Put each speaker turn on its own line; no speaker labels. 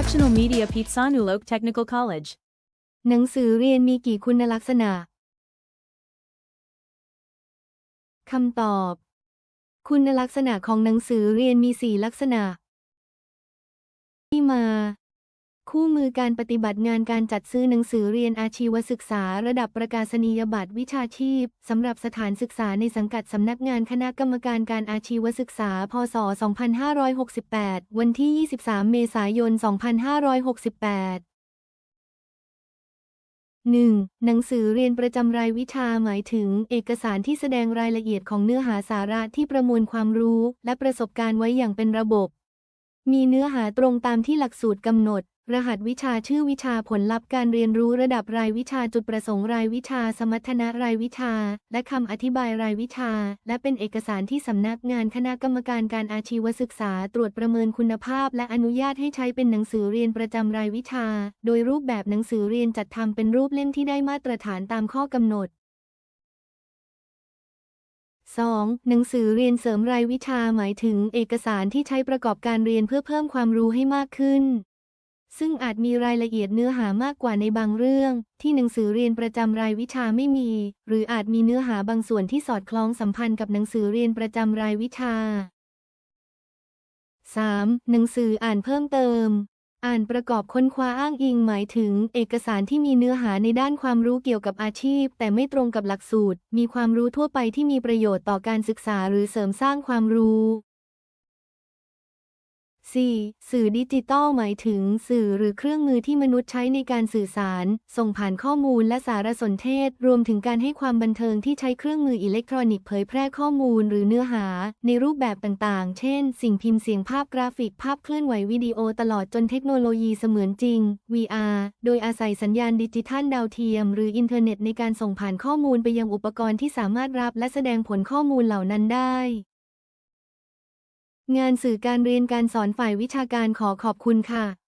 National Media Pitsanulok Technical College.
หนังสือเรียนมีกี่คุณลักษณะ คำตอบ คุณลักษณะของหนังสือเรียนมีสี่ลักษณะ ที่มา คู่มือการปฏิบัติงานการจัดซื้อหนังสือเรียนอาชีวศึกษา ระดับประกาศนียบัตรวิชาชีพ สำหรับสถานศึกษาในสังกัดสำนักงานคณะกรรมการการอาชีวศึกษา พศ 2568 วันที่ 23 เมษายน 2568 1. หนังสือเรียนประจำรายวิชาหมายถึง เอกสารที่แสดงรายละเอียดของเนื้อหาสาระที่ประมวลความรู้ และประสบการณ์ไว้อย่างเป็นระบบ มีเนื้อหาตรงตามที่หลักสูตรกำหนด รหัสวิชาชื่อวิชาผลลัพธ์การเรียนรู้ระดับรายวิชาจุดประสงค์รายวิชา สมรรถนะรายวิชา และคำอธิบายรายวิชา และเป็นเอกสารที่สำนักงานคณะกรรมการการอาชีวศึกษา ตรวจประเมินคุณภาพ และอนุญาตให้ใช้เป็นหนังสือเรียนประจำรายวิชา โดยรูปแบบหนังสือเรียนจัดทำเป็นรูปเล่มที่ได้มาตรฐานตามข้อกำหนด 2. หนังสือเรียนเสริมรายวิชาหมายถึง เอกสารที่ใช้ประกอบการเรียนเพื่อเพิ่มความรู้ให้มากขึ้น ซึ่งอาจมีรายละเอียดเนื้อหามากกว่าในบางเรื่อง ที่หนังสือเรียนประจำรายวิชาไม่มี หรืออาจมีเนื้อหาบางส่วนที่สอดคล้องสัมพันธ์กับหนังสือเรียนประจำรายวิชา 3. หนังสืออ่านเพิ่มเติม อ่านประกอบค้นคว้าอ้างอิงหมายถึง เอกสารที่มีเนื้อหาในด้านความรู้เกี่ยวกับอาชีพ แต่ไม่ตรงกับหลักสูตร มีความรู้ทั่วไปที่มีประโยชน์ต่อการศึกษาหรือเสริมสร้างความรู้ 4. สื่อดิจิตอลหมายถึงสื่อหรือเครื่องมือที่มนุษย์ใช้ในการสื่อสาร ส่งผ่านข้อมูลและสารสนเทศ รวมถึงการให้ความบันเทิงที่ใช้เครื่องมืออิเล็กทรอนิกส์เผยแพร่ข้อมูลหรือเนื้อหา ในรูปแบบต่างๆ เช่น สิ่งพิมพ์เสียงภาพกราฟิกภาพเคลื่อนไหววิดีโอตลอดจนเทคโนโลยีเสมือนจริง VR โดยอาศัยสัญญาณดิจิทัลดาวเทียม หรืออินเทอร์เน็ตในการส่งผ่านข้อมูลไปยังอุปกรณ์ที่สามารถรับและแสดงผลข้อมูลเหล่านั้นได้ งานสื่อการเรียนการสอนฝ่ายวิชาการขอขอบคุณค่ะ